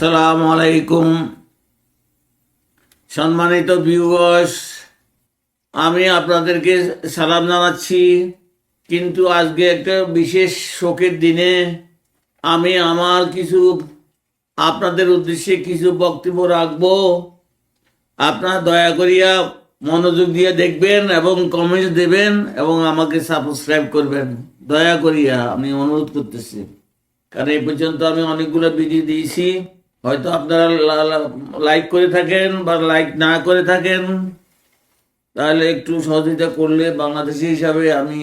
আসসালামু আলাইকুম। সম্মানিত ভিউয়ার্স আমি আপনাদেরকে সালাম জানাচ্ছি। কিন্তু আজকে একটা বিশেষ শোকের দিনে আমি আমার কিছু, আপনাদের উদ্দেশ্যে কিছু বক্তব্য রাখব। আপনারা দয়া করিয়া মনোযোগ দিয়ে দেখবেন এবং কমেন্ট দেবেন এবং আমাকে সাবস্ক্রাইব করবেন। দয়া করিয়া আমি অনুরোধ করতেছি। কারণ এই পর্যন্ত আমি অনেকগুলো ভিডিও দিয়েছি। হয়তো আপনারা লাইক করে থাকেন বা লাইক না করে থাকেন, তাহলে একটু সহযোগিতা করলে বাংলাদেশি হিসাবে আমি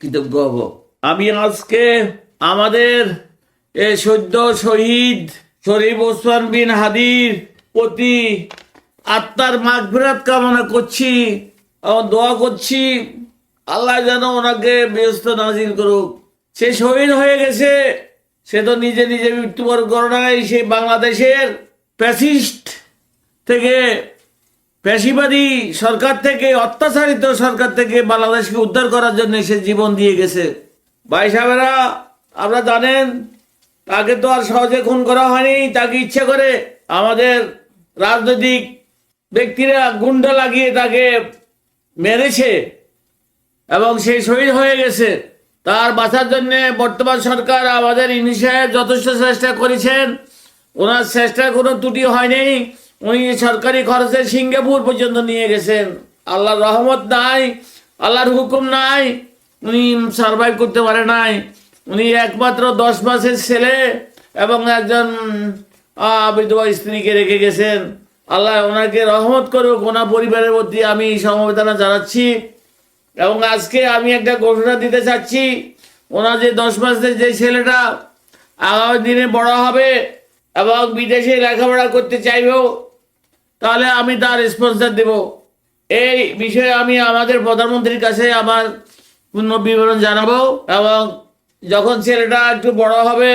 কৃতজ্ঞ হব। আমি আজকে আমাদের এ সদ্য শহীদ শরীফ ওসমান বিন হাদির প্রতি আত্মার মাগফিরাত কামনা করছি, এবং দোয়া করছি, আল্লাহ যেন ওনাকে ব্যস্ত নাজিল করুক। সে শহীদ হয়ে গেছে। সে তো নিজে নিজে মৃত্যুবরণ করে নাই, সে বাংলাদেশের প্যাসিস্ট থেকে পেশিবাদী সরকার থেকে, অত্যাচারিত সরকার থেকে বাংলাদেশকে উদ্ধার করার জন্য সে জীবন দিয়ে গেছে। ভাই সাহেবেরা, আপনারা জানেন, তাকে তো আর সহজে খুন করা হয়নি, তাকে ইচ্ছে করে আমাদের রাজনৈতিক ব্যক্তিরা গুন্ডা লাগিয়ে তাকে মেরেছে এবং সে শহীদ হয়ে গেছে। তার বাঁচার জন্যে বর্তমান সরকার আমাদের ইনি সাহেব যথেষ্ট চেষ্টা করেছেন। ওনার চেষ্টার কোনো ত্রুটি হয়নি। উনি সরকারি খরচে সিঙ্গাপুর পর্যন্ত নিয়ে গেছেন। আল্লাহর রহমত নাই, আল্লাহর হুকুম নাই, উনি সার্ভাইভ করতে পারে নাই। উনি একমাত্র দশ মাসের ছেলে এবং একজন বিধবা স্ত্রীকে রেখে গেছেন। আল্লাহ ওনাকে রহমত করুক, ওনার পরিবারের প্রতি আমি সমবেদনা জানাচ্ছি। এবং আজকে আমি একটা ঘোষণা দিতে চাচ্ছি, ওনার যে দশ মাসের যে ছেলেটা আগামী দিনে বড় হবে এবং বিদেশে লেখাপড়া করতে চাইবেও তাহলে আমি তার স্পন্সর দেব। এই বিষয়ে আমি আমাদের প্রধানমন্ত্রীর কাছে আমার পূর্ণ বিবরণ জানাব এবং যখন ছেলেটা একটু বড় হবে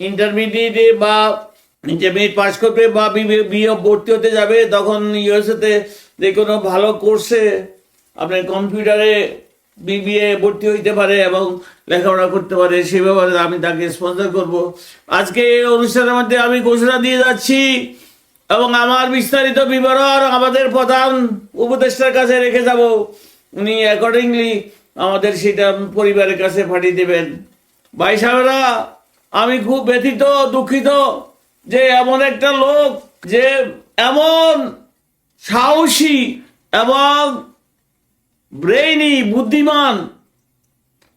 ইন্টারমিডিয়েটে বা ইন্টারমিডিয়েট পাস করবে বা বিয়ে ভর্তি হতে যাবে, তখন ইউএসএতে যে কোনো ভালো কোর্সে আপনার কম্পিউটারে বিবিএ ভর্তি হইতে পারে এবং লেখাপড়া করতে পারে, সে ব্যাপারে আমি তাকে স্পন্সর করব। আজকে এই অনুষ্ঠানের মধ্যে আমি ঘোষণা দিয়ে যাচ্ছি এবং আমার বিস্তারিত বিবরণ আমাদের প্রধান উপদেষ্টার কাছে রেখে যাব। উনি অ্যাকর্ডিংলি আমাদের সেটা পরিবারের কাছে পাঠিয়ে দেবেন। ভাই সাহেবরা, আমি খুব ব্যথিত, দুঃখিত যে এমন একটা লোক যে এমন সাহসী এবং ব্রেইনি বুদ্ধিমান।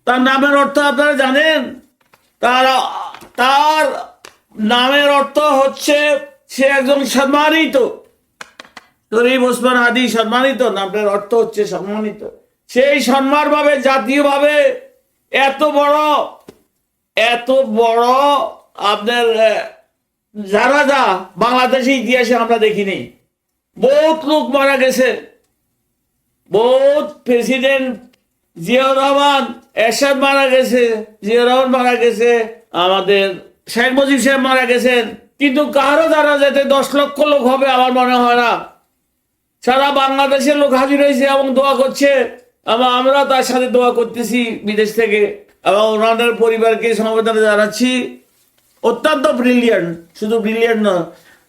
তার নামের অর্থ আপনারা জানেন? তার তার নামের অর্থ হচ্ছে সে একজন সম্মানিত। শরীফ ওসমান আদি সম্মানিত, নামটার অর্থ হচ্ছে সম্মানিত। সেই সম্মানভাবে, জাতীয়ভাবে এত বড় এত বড় আপনার যারা যা বাংলাদেশের ইতিহাসে আমরা দেখিনি। বহুত লোক মারা গেছে। বহুত প্রেসিডেন্ট জিয়াউর রহমান এরশাদ মারা গেছে, জিয়াউর রহমান মারা গেছে, আমাদের শেখ মুজিব সাহেব মারা গেছেন। কিন্তু কারও দ্বারা যাতে দশ লক্ষ লোক হবে আমার মনে হয় না। সারা বাংলাদেশের লোক হাজির হয়েছে এবং দোয়া করছে। এবং আমরা তার সাথে দোয়া করতেছি বিদেশ থেকে। এবং ওনাদের পরিবারকে সমবেদনা জানাচ্ছি। অত্যন্ত ব্রিলিয়ান্ট শুধু ব্রিলিয়ান্ট না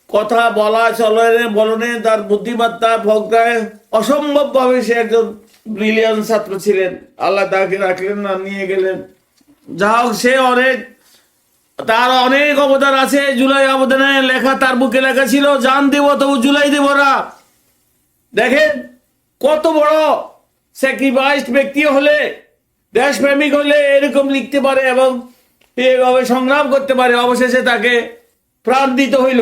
কথা বলা চলনে বলনে, তার বুদ্ধিমত্তা ভোগটায় অসম্ভবভাবে সে একজন ব্রিলিয়ান্ট ছাত্র ছিলেন। আল্লাহ তাকে রাখলেন, না নিয়ে গেলেন। যা হোক, সে অনেক, তার অনেক অবদান আছে। জুলাই অবদানে লেখা তার বুকে লেখা ছিল, জান দেব তবু জুলাই দেব না। দেখেন, কত বড় স্যাক্রিফাইসড ব্যক্তি হলে, দেশপ্রেমিক হলে এরকম লিখতে পারে এবং এভাবে সংগ্রাম করতে পারে। অবশেষে তাকে প্রাণ দিতে হইল।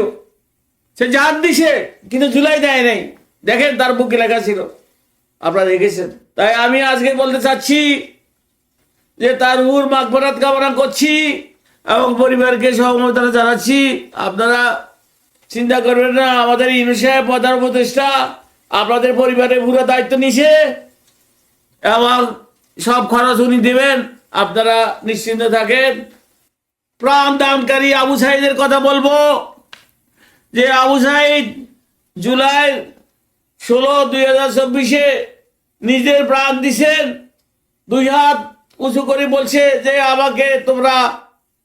সে জান দিছে, কিন্তু জুলাই দেয় নাই। দেখেন তার বুকে লেখা ছিল। আপনারা দেখেছেন? তাই আমি আজকে বলতে চাচ্ছি যে তার উর মাগবরাত কামনা করছি এবং পরিবারকে সহমতনা জানাচ্ছি। আপনারা চিন্তা করবেন না, আমাদের ইনু প্রধান উপদেষ্টা আপনাদের পরিবারের পুরো দায়িত্ব নিছে এবং সব খরচ উনি দেবেন। আপনারা নিশ্চিন্ত থাকেন। প্রাণ দানকারী আবু সাইদের কথা বলব যে আবু সাইদ জুলাই ষোলো, দুই হাজার চব্বিশে নিজের প্রাণ দিছেন। দুই হাত উঁচু করে বলছে যে, আমাকে তোমরা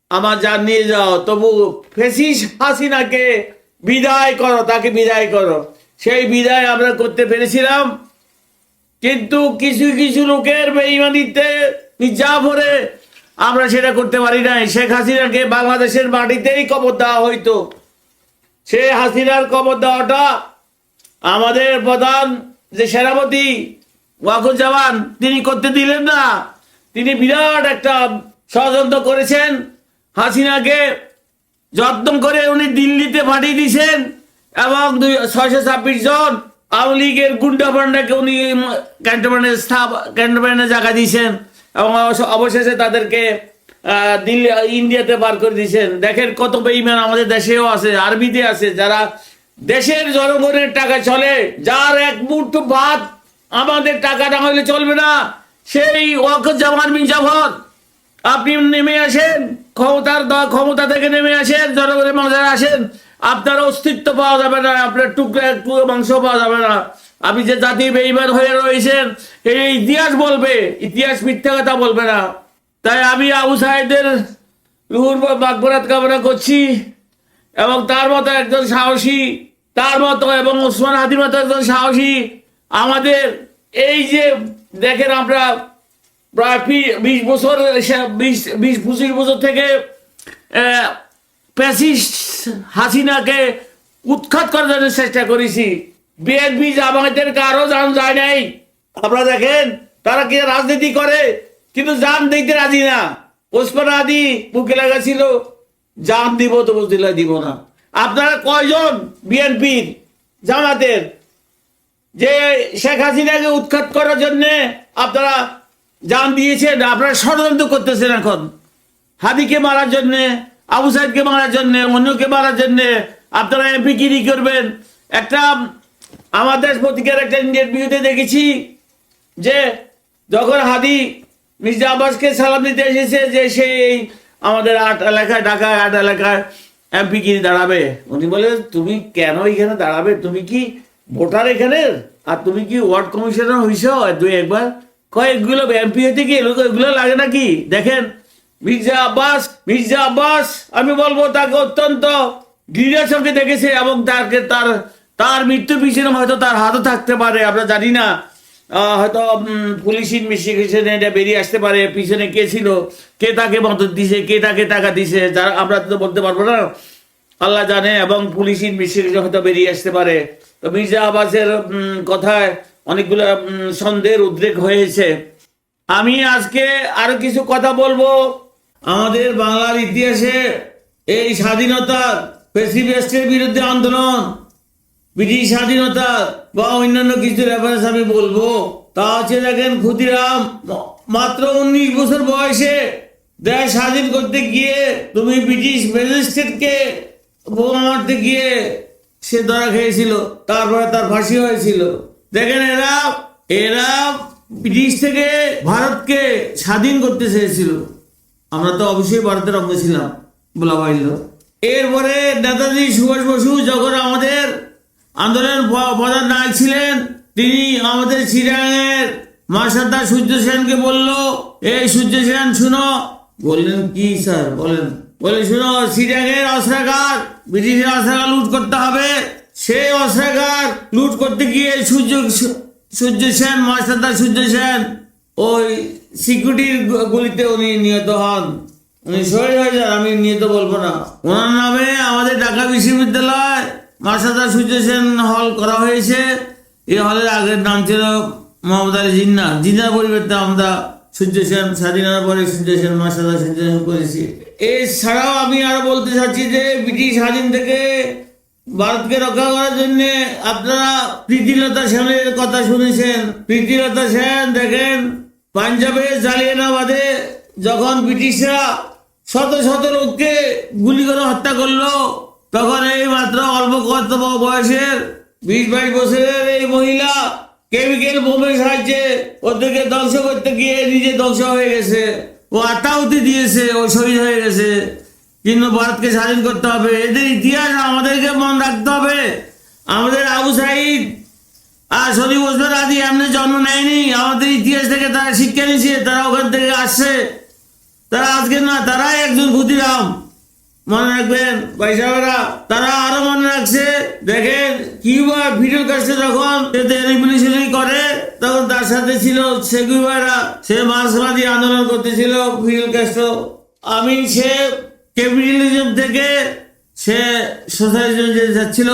আমার যান নিয়ে যাও। তবু ফেসিস হাসিনাকে বিদায় করো, তাকে বিদায় করো। সেই বিদায় আমরা করতে পেরেছিলাম। কিন্তু কিছু কিছু লোকের বেইমানিতে মির্জাফরে আমরা সেটা করতে পারি নাই। শেখ হাসিনাকে বাংলাদেশের মাটিতেই কবর দেওয়া হইতো। সে হাসিনার কবর দেওয়াটা আমাদের প্রধান যে সেনাপতি ওয়াকুজ্জামান তিনি করতে দিলেন না। তিনি বিরাট একটা ষড়যন্ত্র করেছেন। হাসিনাকে যত্ন করে উনি দিল্লিতে পাঠিয়ে দিয়েছেন এবং দুই ছয়শো ছাব্বিশ জন আওয়ামী লীগের গুন্ডা উনি ক্যান্টনমেন্টে স্থাপ, ক্যান্টনমেন্টে জায়গা দিয়েছেন এবং অবশ- অবশেষে তাদেরকে দিল্লি, ইন্ডিয়াতে বার করে দিয়েছেন। দেখেন কত বেইমান আমাদের দেশেও আছে, আরবিতে আছে, যারা দেশের জনগণের টাকা চলে, যার এক মুঠো ভাত আমাদের টাকা না হলে চলবে না, সেই ওয়াকুজ্জামান বিন আপনি নেমে আসেন, ক্ষমতার ক্ষমতা থেকে নেমে আসেন, জনগণের মাঝে আসেন, আপনার অস্তিত্ব পাওয়া যাবে না, আপনার টুকরো একটু মাংস পাওয়া যাবে না। আপনি যে জাতি বেইমান হয়ে রয়েছেন, এই ইতিহাস বলবে, ইতিহাস মিথ্যা কথা বলবে না। তাই আমি আবু সাহেদের রুহুর বাগবরাত কামনা করছি। এবং তার মতো একজন সাহসী, তার মতো এবং ওসমান হাদির মতো একজন সাহসী, আমাদের এই যে দেখেন আমরা প্রায় বিশ বছর বিশ বিশ, পঁচিশ বছর থেকে হাসিনাকে উৎখাত করার জন্য চেষ্টা করেছি। বিএনপি আমাদের কারও জান যায় নাই। আপনারা দেখেন, তারা কি রাজনীতি করে, কিন্তু জান দিতে রাজি না। ওসমান আদি বুকে লাগাছিল জান দিব তো বুঝতে দিব না। আপনারা কয়জন বিএনপির জামাতের? যে শেখ হাসিনাকে উৎখাত করার জন্য আপনারা জান দিয়েছেন, আপনারা ষড়যন্ত্র করতেছেন এখন। হাদিকে মারার জন্যে, আবু সাহেবকে মারার জন্যে, অন্যকে মারার জন্যে আপনারা এমপি গিরি করবেন? একটা আমাদের পত্রিকার একটা ইন্টারভিউতে দেখেছি যে যখন হাদি মির্জা আব্বাসকে সালাম দিতে এসেছে যে সেই আমাদের আট এলাকায়, ঢাকায় আট এলাকায় এমপি গিরি দাঁড়াবে? উনি বলে, তুমি কেন এখানে দাঁড়াবে? তুমি কি ভোটার এখানের আর তুমি কি ওয়ার্ড কমিশনার হইছ? দুই একবার কয়েকগুলো এমপি হইতে কি? এগুলো লাগে নাকি? দেখেন, মির্জা আব্বাস মির্জা আব্বাস, আমি বলব তাকে অত্যন্ত ঘৃণার সঙ্গে দেখেছে এবং তাকে তার তার মৃত্যুর পিছনে হয়তো তার হাতও থাকতে পারে, আমরা জানি না। হয়তো পুলিশ ইনভেস্টিগেশনে এটা বেরিয়ে আসতে পারে, পিছনে কে ছিল, কে তাকে মদত দিছে, কে তাকে টাকা দিছে, যারা, আমরা তো বলতে পারব না। আল্লাহ জানে, এবং পুলিশ ইনভেস্টিগেশন হয়তো বেরিয়ে আসতে পারে। তো মির্জা আবাসের কথায় অনেকগুলো সন্দেহের উদ্রেক হয়েছে। আমি আজকে আরও কিছু কথা বলব। আমাদের বাংলার ইতিহাসে এই স্বাধীনতা প্রেসিডেন্টের বিরুদ্ধে আন্দোলন। ব্রিটিশ স্বাধীনতা বা অন্যান্য কিছু রেফারেন্স আমি বলব। তা হচ্ছে দেখেন ক্ষুদিরাম, মাত্র উনিশ বছর বয়সে দেশ স্বাধীন করতে গিয়ে তুমি ব্রিটিশ ম্যাজিস্ট্রেটকে বোমা মারতে গিয়ে সে ধরা খেয়েছিল, তারপরে তার ফাঁসি হয়েছিল। দেখেন এরা এরা ব্রিটিশ থেকে ভারতকে স্বাধীন করতে চেয়েছিল। আমরা তো অবশ্যই ভারতের অঙ্গ ছিলাম, বলা বাহিল এরপরে নেতাজি সুভাষ বসু যখন আমাদের আন্দোলন প্রধান নায়ক ছিলেন। তিনি আমাদের চিরাঙের মাসাদা সূর্য সেনকে বলল, এই সূর্য সেন শুনো। বললেন, কি স্যার, বলেন। বলে শুনো, চিরাঙের অস্ত্রাগার, ব্রিটিশের অস্ত্রাগার লুট করতে হবে। সেই অস্ত্রাগার লুট করতে গিয়ে সূর্য সূর্য সেন মাসাদা সূর্য সেন ওই সিকিউরিটির গুলিতে উনি নিহত হন। উনি শহীদ হয়ে যান, আমি নিহত বলব না। ওনার নামে আমাদের ঢাকা বিশ্ববিদ্যালয় মাসাদা সূর্য সেন হল করা হয়েছে। এই হলের আগের নাম ছিল মোহাম্মদ আলী জিন্না। জিন্নার পরিবর্তে আমরা সূর্য সেন, স্বাধীনতার পরে সূর্য সেন, মাসাদা সূর্য করেছি। এছাড়াও আমি আরও বলতে চাচ্ছি যে, ব্রিটিশ স্বাধীন থেকে ভারতকে রক্ষা করার জন্য আপনারা প্রীতিলতা সেনের কথা শুনেছেন। প্রীতিলতা সেন, দেখেন, পাঞ্জাবে জালিয়ানাবাদে যখন ব্রিটিশরা শত শত লোককে গুলি করে হত্যা করল, তখন এই মাত্র অল্প কত বয়সের বিশ বাইশ বছরের এই মহিলা কেমিক্যাল বোমের সাহায্যে ওদেরকে ধ্বংস করতে গিয়ে নিজে ধ্বংস হয়ে গেছে। ও আত্মাহুতি দিয়েছে, ও শহীদ হয়ে গেছে। কিন্তু ভারতকে স্বাধীন করতে হবে। এদের ইতিহাস আমাদেরকে মনে রাখতে হবে। আমাদের আবু সাইদ আর শরীফ ওসমান আদি এমনি জন্ম নেয়নি। আমাদের ইতিহাস থেকে তারা শিক্ষা নিয়েছে, তারা ওখান থেকে আসছে। তারা আজকে না, তারাই একজন ক্ষুদিরাম। মনে রাখবেন পয়সাওয়ালা তারা আরও মনে রাখছে, দেখেন কিউবা ভিডিও কাজটা যখন রিভলিউশনারি করে, তখন তার সাথে ছিল সেগুবারা সে মার্ক্সবাদী আন্দোলন করতেছিল ভিডিও কাস্ট্রো আমি সে ক্যাপিটালিজম থেকে সে সোশ্যালিজম যে যাচ্ছিল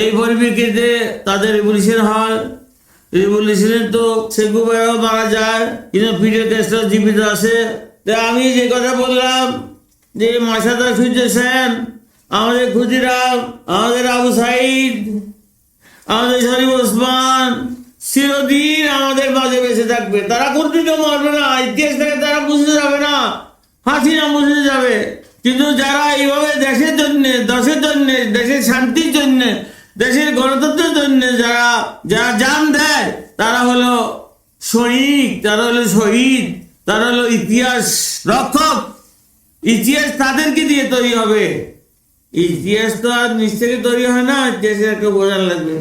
এই পরিপ্রেক্ষিতে তাদের রিভলিউশন হয়। রিভলিউশনে তো সেগুবারাও মারা যায়, কিন্তু ভিডিও কাস্ট্রো জীবিত আছে। আমি যে কথা বললাম যে মাসাদা সূর্য সেন, আমাদের ক্ষুদিরাম, আমাদের আবু সাইদ, আমাদের শরীফ ওসমান, চিরদিন আমাদের মাঝে বেঁচে থাকবে। তারা কোনদিনও মরবে না, ইতিহাস থেকে তারা বুঝতে যাবে না হাসি না বুঝতে যাবে। কিন্তু যারা এইভাবে দেশের জন্য দেশের জন্য, দেশের শান্তির জন্য, দেশের গণতন্ত্রের জন্য যারা যারা জান দেয়, তারা হলো সৈনিক, তারা হলো শহীদ, তারা হলো ইতিহাস রক্ষক। ইতিহাস তাদেরকে দিয়ে তৈরি হবে। ইতিহাস তো আর থেকে তৈরি হয় না, দেশে একটা বোঝান লাগবে।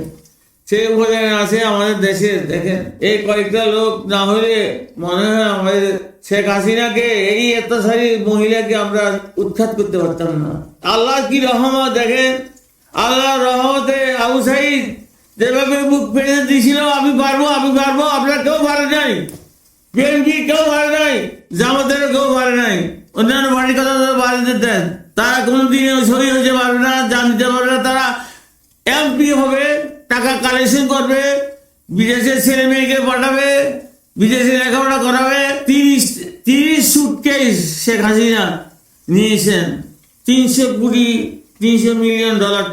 সে বোঝান আছে আমাদের দেশে, দেখেন। এই কয়েকটা লোক না হলে মনে হয় আমাদের শেখ হাসিনাকে, এই সারি মহিলাকে আমরা উৎখাত করতে পারতাম না। আল্লাহ কি রহমত, দেখেন? আল্লাহ রহমতে আবু সাইদ যেভাবে বুক পেরে দিয়েছিল, আমি পারব আমি পারব, আপনার কেউ পারে নাই। বিএনপি কেউ পারে নাই জামাতের কেউ পারে নাই। অন্যান্য বাড়ির কথা বাড়িতে দেন। তারা কোনোদিন সই হতে পারবে না, জান দিতে পারবে না। তারা এমপি হবে, টাকা কালেকশন করবে বিদেশে ছেলে মেয়েকে পাঠাবে, বিদেশে লেখাপড়া করাবে। তিরিশ তিরিশ সুটকেস শেখ হাসিনা নিয়েছেন। তিনশো কোটি তিনশো মিলিয়ন ডলার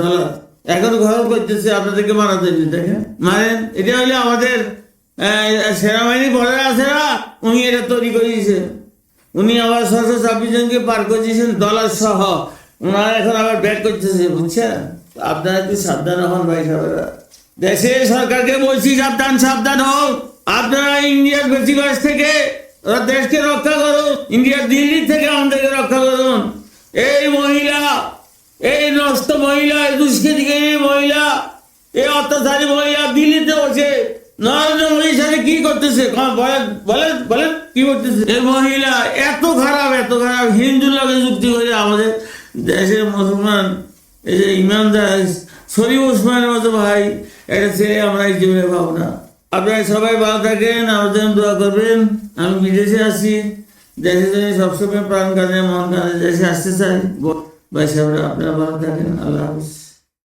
ডলার এখন ঘর করতেছে, আপনাদেরকে মারাতে দেখেন। মারেন, এটা হলে আমাদের সেনাবাহিনী বর্ডার আছে না, উনি এটা তৈরি করে দিয়েছে উনি আবার ছশো ছাব্বিশ জনকে পার করে দিয়েছেন ডলার সহ। ওনারা এখন আবার ব্যাট করতেছে, বুঝছেন? আপনারা একটু সাবধান হন ভাই সাহেবরা। দেশের সরকারকে বলছি, সাবধান সাবধান হোক আপনারা ইন্ডিয়ার বেশিবাস থেকে ওরা দেশকে রক্ষা করুন। ইন্ডিয়ার দিল্লি থেকে আমাদেরকে রক্ষা করুন। এই মহিলা, এই নষ্ট মহিলা, এই দুষ্কৃতিকারী মহিলা, এই অত্যাচারী মহিলা দিল্লিতে বসে নরেন্দ্র মোদীর সাথে কি করতেছে? বলেন বলেন কি করতেছে? এই মহিলা, এত খারাপ এত খারাপ হিন্দু লোকে যুক্তি করে আমাদের দেশের মুসলমান, এই যে ইমানদার, শরীফ ওসমানের মতো ভাই, একটা ছেলে আমরা জীবনে পাবো না। আপনারা সবাই ভালো থাকেন জন্য দোয়া করবেন। আমি বিদেশে আছি দেশে জন্য সবসময় প্রাণ কাঁদে, মন কাঁদে, দেশে আসতে চাই। ভাই সাহেবরা, আপনারা ভালো থাকেন, আল্লাহ হাফিজ।